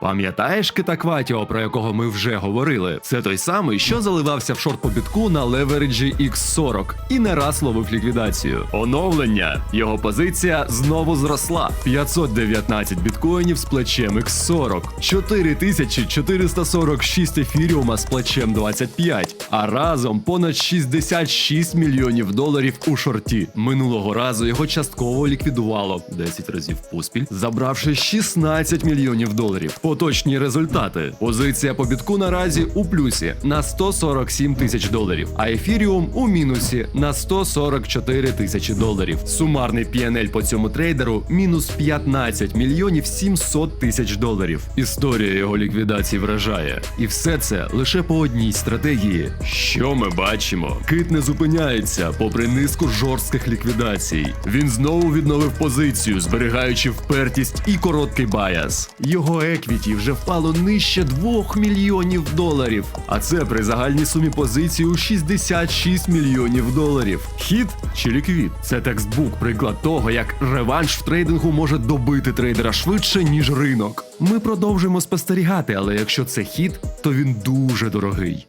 Пам'ятаєш Китакватіо, про якого ми вже говорили? Це той самий, що заливався в шорт по бітку на левереджі X40 і не раз ловив ліквідацію. Оновлення. Його позиція знову зросла. 519 біткоїнів з плечем X40, 4446 ефіріума з плечем 25, а разом понад 66 мільйонів доларів у шорті. Минулого разу його частково ліквідувало 10 разів поспіль, забравши 16 мільйонів доларів. Поточні результати. Позиція по бітку наразі у плюсі на 147 тисяч доларів, а ефіріум у мінусі на 144 тисячі доларів. Сумарний PNL по цьому трейдеру мінус 15 мільйонів 700 тисяч доларів. Історія його ліквідації вражає. І все це лише по одній стратегії. Що ми бачимо? Кит не зупиняється, попри низку жорстких ліквідацій. Він знову відновив позицію, зберігаючи впертість і короткий баяс. Його еквіті вже впало нижче 2 мільйонів доларів. А це при загальній сумі позиції у 66 мільйонів доларів. Хід чи ліквід? Це текстбук, приклад того, як реванш в трейдингу може добити трейдера швидше, ніж ринок. Ми продовжуємо спостерігати, але якщо це хід, то він дуже дорогий.